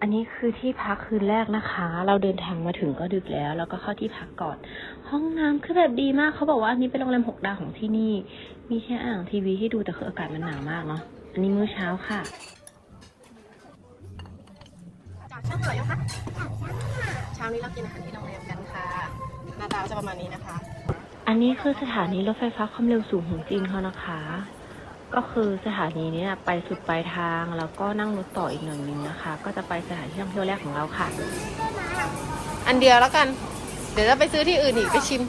อันนี้คือที่พักคืนแรกนะคะ เราเดินทางมาถึงก็ดึกแล้ว แล้วก็เข้าที่พักก่อน ห้องน้ำคือแบบดีมาก เขาบอกว่าอันนี้เป็นโรงแรมหกดาวของที่นี่ มีแค่อ่างทีวีให้ดูแต่คืออากาศมันหนาวมากเนาะ อันนี้มื้อเช้าค่ะจากช่างเหนื่อยนะคะเช้านี้เรากินอาหารที่โรงแรมกันค่ะ หน้าตาจะประมาณนี้นะคะ อันนี้คือสถานีรถไฟฟ้าความเร็วสูงของจีนเขานะคะ ก็คือสถานีนี้ไปสุดปลายทางแล้วก็นั่งรถต่ออีกหน่อยนึงนะคะ ก็จะไปสถานที่ท่องเที่ยวแรกของเราค่ะ อันเดียวแล้วกัน เดี๋ยวจะไปซื้อที่อื่นอีกไปชิม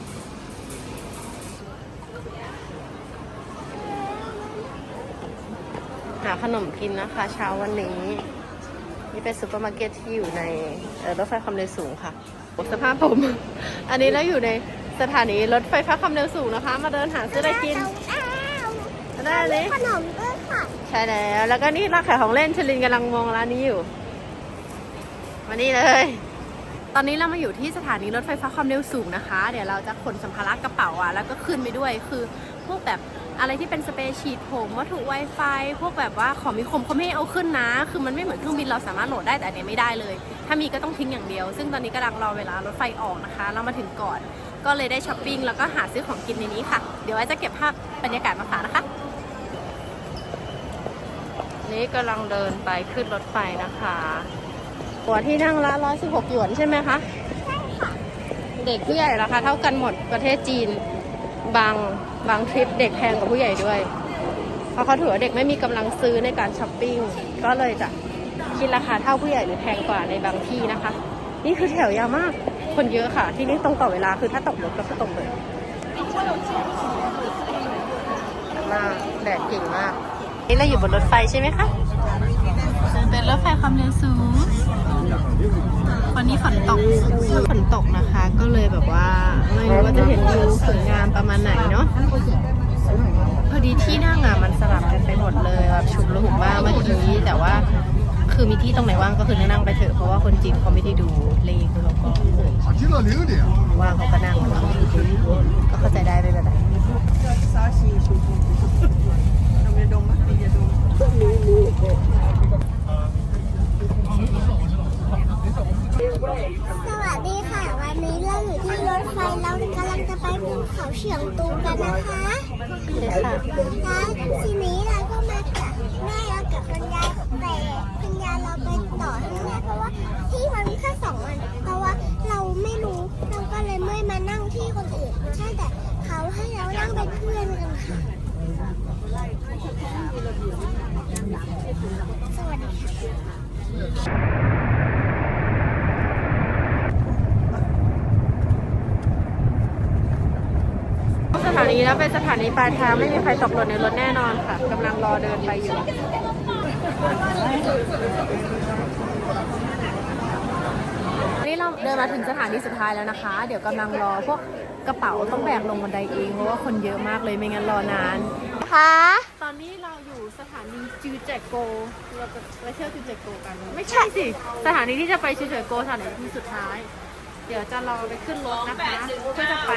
หาขนมกินนะคะ เช้าวันนี้ นี่เป็นซูเปอร์มาร์เก็ตที่อยู่ในรถไฟความเร็วสูงค่ะสภาพผม อันนี้เราอยู่ในสถานีรถไฟฟ้าความเร็วสูงนะคะ มาเดินหาซื้ออะไรกิน ได้เลยขนมด้วยค่ะใช่แล้ว แล้วก็นี่ร้านขายของเล่นชลินกำลังมองร้านนี้อยู่มานี่เลย ตอนนี้เรามาอยู่ที่สถานีรถไฟฟ้าความเร็วสูงนะคะ เดี๋ยวเราจะขนสัมภาระกระเป๋าอะแล้วก็ขึ้นไปด้วยคือพวกแบบอะไรที่เป็นสเปรย์ฉีดผมวัตถุ Wi-Fi พวกแบบว่าของมีคมเขาไม่ให้เอาขึ้นนะ คือมันไม่เหมือนเครื่องบินเราสามารถโหลดได้แต่อันเนี้ยไม่ได้เลย ถ้ามีก็ต้องทิ้งอย่างเดียว ซึ่งตอนนี้กำลังรอเวลารถไฟออกนะคะ เรามาถึงก่อน ก็เลยได้ช้อปปิ้งแล้วก็หาซื้อของกินในนี้ค่ะ เดี๋ยวไว้จะเก็บภาพบรรยากาศมาฝากนะคะ นี่กำลังเดินไปขึ้นรถไฟนะคะหัวที่นั่งละร้อยสิบหกหยวนใช่ไหมคะใช่ค่ะเด็กผู้ใหญ่ราคาเท่ากันหมดประเทศจีน บางบางทริปเด็กแพงกว่าผู้ใหญ่ด้วย เพราะเขาถือว่าเด็กไม่มีกำลังซื้อในการช้อปปิ้ง ก็เลยจะคิดราคาเท่าผู้ใหญ่หรือแพงกว่าในบางที่นะคะ นี่คือแถวยาวมาก คนเยอะค่ะ ที่นี่ตรงต่อเวลาคือถ้าตกรถก็คือตรงเลยมากแดดเก่งมาก นี่เราอยู่บนรถไฟใช่ไหมคะเป็นรถไฟความเร็วสูง วันนี้ฝนตกฝนตกนะคะ ก็เลยแบบว่าไม่รู้ว่าจะเห็นวิวสวยงามประมาณไหนเนาะพอดีที่นั่งอะมันสลับกันไปหมดเลยแบบชุกละหุกมาเมื่อกี้แต่ว่าคือมีที่ตรงไหนว่างก็คือนั่งไปเถอะเพราะว่าคนจีนเขาไม่ได้ดูเลยคือเราก็ว่าง เขาเฉียงตูกันนะคะใช่ค่ะแล้วทีนี้เราก็มากับแม่เรากับคุณยายแต่คุณยายเราไปต่อข้างหน้าเพราะว่าที่มันแค่สองวัน เพราะว่าเราไม่รู้เราก็เลยไม่มานั่งที่คนอื่น ใช่แต่เขาให้เรานั่งเป็นเพื่อนกันค่ะ สวัสดีค่ะ สถานีแล้วเป็นสถานีปลายทางไม่มีใครตกหล่นในรถแน่นอนค่ะกำลังรอเดินไปอยู่นี่เราเดินมาถึงสถานีสุดท้ายแล้วนะคะ เดี๋ยวกำลังรอพวกกระเป๋าต้องแบกลงบันไดเองเพราะว่าคนเยอะมากเลยไม่งั้นรอนานค่ะตอนนี้เราอยู่สถานีจูเจโก เราจะไปเที่ยวจูเจโกกัน ไม่ใช่สิ สถานีที่จะไปจูเจโกสถานีที่สุดท้าย เดี๋ยวจะรอไปขึ้นรถนะคะเพื่อจะไป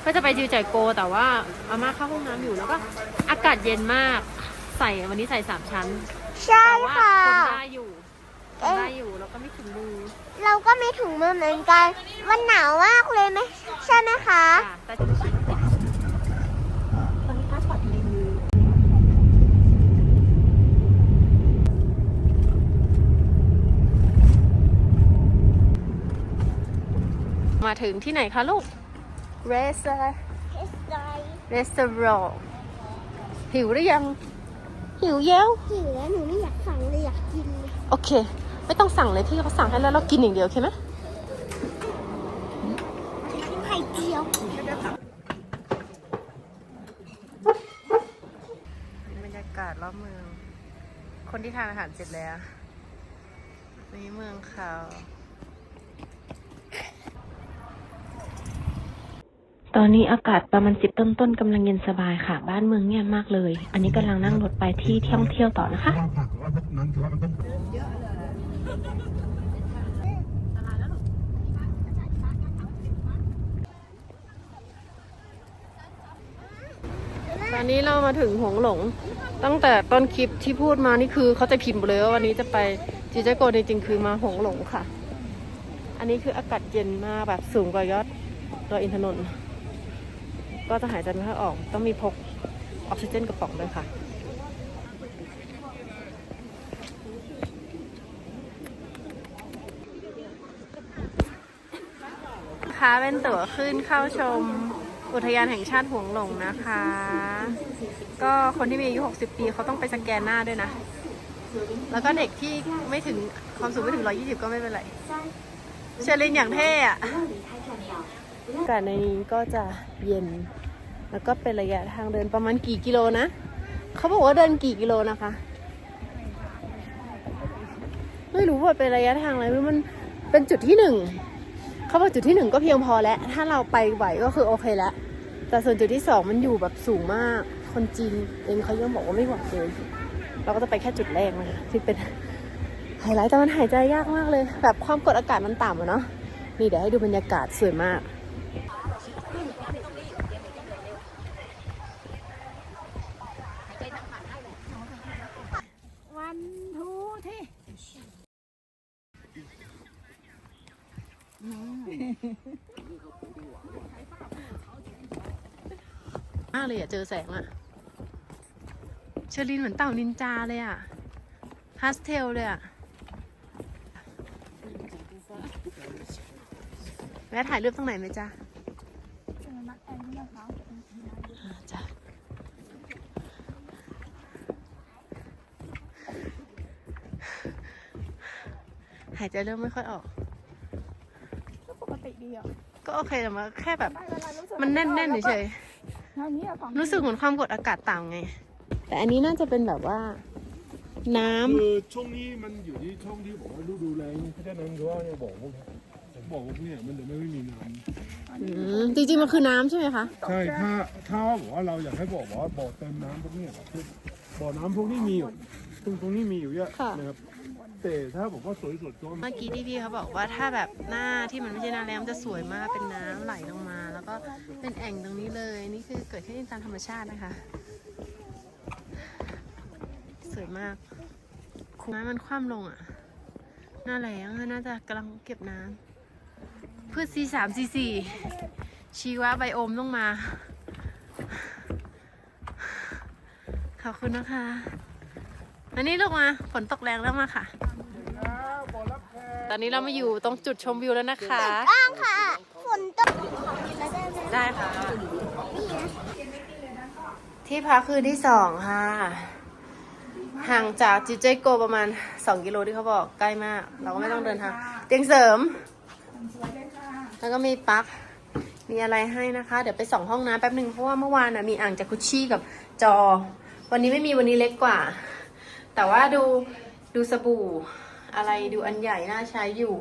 เพื่อจะไปจูเจโก แต่ว่าอาม่าเข้าห้องน้ำอยู่แล้วก็อากาศเย็นมาก ใส่วันนี้ใส่สามชั้นใช่แต่ว่าค่ะ คนได้อยู่คนได้อยู่แล้วก็ไม่ถึงมือเราก็มีถุงมือเหมือนกัน มันหนาวมากเลยไหมใช่ไหมคะ ค่ะแต่ตอนนี้พาสปอร์ตดี มาถึงที่ไหนคะลูกเรสเรสเตอรองหิวหรือยัง หิวเย้วหิวแล้วหนูไม่อยากสั่งเลยอยากกินเลยโอเค ไม่ต้องสั่งเลยพี่เขาสั่งให้แล้วเรากินอย่างเดียวโอเคไหมไข่เจียวบรรยากาศรอบเมือง คนที่ทานอาหารเสร็จแล้วนี่เมืองเขา ตอนนี้อากาศประมาณสิบต้นๆกำลังเย็นสบายค่ะ บ้านเมืองเงียบมากเลย อันนี้กำลังนั่งรถไปที่ท่องเที่ยวต่อนะคะตอนนี้เรามาถึงหงหลง ตั้งแต่ต้นคลิปที่พูดมานี่คือเขาจะพิมพ์เลยว่าวันนี้จะไปจิเจโกจริงๆคือมาหงหลงค่ะ อันนี้คืออากาศเย็นมากแบบสูงกว่ายอดดอยอินทนนท์ ก็จะหายใจไม่ค่อยออก ต้องมีพกออกซิเจนกระป๋องด้วยค่ะ ค่ะเป็นตั๋วขึ้นเข้าชมอุทยานแห่งชาติหวงหลงนะคะ ก็คนที่มีอายุ 60 ปีเขาต้องไปสแกนหน้าด้วยนะ แล้วก็เด็กที่ไม่ถึงความสูงไม่ถึง 120 ก็ไม่เป็นไร เชอรินอย่างเท่อะอากาศในนี้ก็จะเย็น แล้วก็เป็นระยะทางเดินประมาณกี่กิโลนะ เขาบอกว่าเดินกี่กิโลนะคะ ไม่รู้ว่าเป็นระยะทางอะไรมันเป็นจุดที่หนึ่ง เขาบอกจุดที่หนึ่งก็เพียงพอแล้ว ถ้าเราไปไหวก็คือโอเคแล้ว แต่ส่วนจุดที่สองมันอยู่แบบสูงมาก คนจีนเองเขายังบอกว่าไม่ไหวเลย เราก็จะไปแค่จุดแรกนะคะที่เป็นไฮไลท์แต่มันหายใจยากมากเลย แบบความกดอากาศมันต่ำอะเนาะ นี่เดี๋ยวให้ดูบรรยากาศสวยมาก วันทูที่ มากเลยอะเจอแสงอะเชอรินเหมือนเต่านินจาเลยอะพาสเทลเลยอะแวะถ่ายรูปตรงไหนไหมจ๊ะจ้ะหายใจเริ่มไม่ค่อยออก ดีอะก็โอเคแต่ว่าแค่แบบเวลารู้สึกมันแน่นๆเฉยๆอย่างนี้อะของๆรู้สึกเหมือนความกดอากาศต่ำไง แต่อันนี้น่าจะเป็นแบบว่า น้ำคือช่วงนี้มันอยู่ที่ช่วงที่บอกว่าฤดูแล้งเพราะฉะนั้นก็เนี่ยบอกพวกนี้ผมบอกพวกเนี่ยมันจะไม่มีน้อืมจริงๆมันคือน้ำใช่ไหมคะำใช่ถ้าถ้าบอกว่าเราอยากให้บอกว่าบ่อเติมน้ำพวกเนี้คือบ่อน้ำพวกนี้มีอยู่ตรงตรงนี้มีอยู่เยอะค่ะนะครับ แต่ถ้าบอกว่าสวยสุดก็เมื่อกี้ที่พี่เขาบอกว่าถ้าแบบหน้าที่มันไม่ใช่หน้าแล้งมันจะสวยมากเป็นน้ำไหลลงมา แล้วก็เป็นแอ่งตรงนี้เลย นี่คือเกิดขึ้นตามธรรมชาตินะคะ สวยมากน้ำมันคว่ำลงอะหน้าแล้งน่าจะกำลังเก็บน้ำพืช C สาม C สี่ชีวะไบโอมต้องมา ขอบคุณนะคะ อันนี้ลงมาฝนตกแรงแล้วมาค่ะ ตอนนี้เรามาอยู่ตรงจุดชมวิวแล้วนะคะ อ้างค่ะ ฝนตกแล้วได้ไหมได้ค่ะ ที่พักคืนที่สองค่ะ ห่างจากจิเจโกประมาณ 2 กิโลที่เขาบอกใกล้มาก เราก็ไม่ต้องเดินทาง เตียงเสริม แล้วก็มีปลั๊ก มีอะไรให้นะคะ เดี๋ยวไปส่องห้องน้ำแป๊บหนึ่งเพราะว่าเมื่อวานน่ะมีอ่างจากุชชี่กับจอ วันนี้ไม่มีวันนี้เล็กกว่า แต่ว่าดูดูสบู่ อะไรดูอันใหญ่น่าใช้อยู่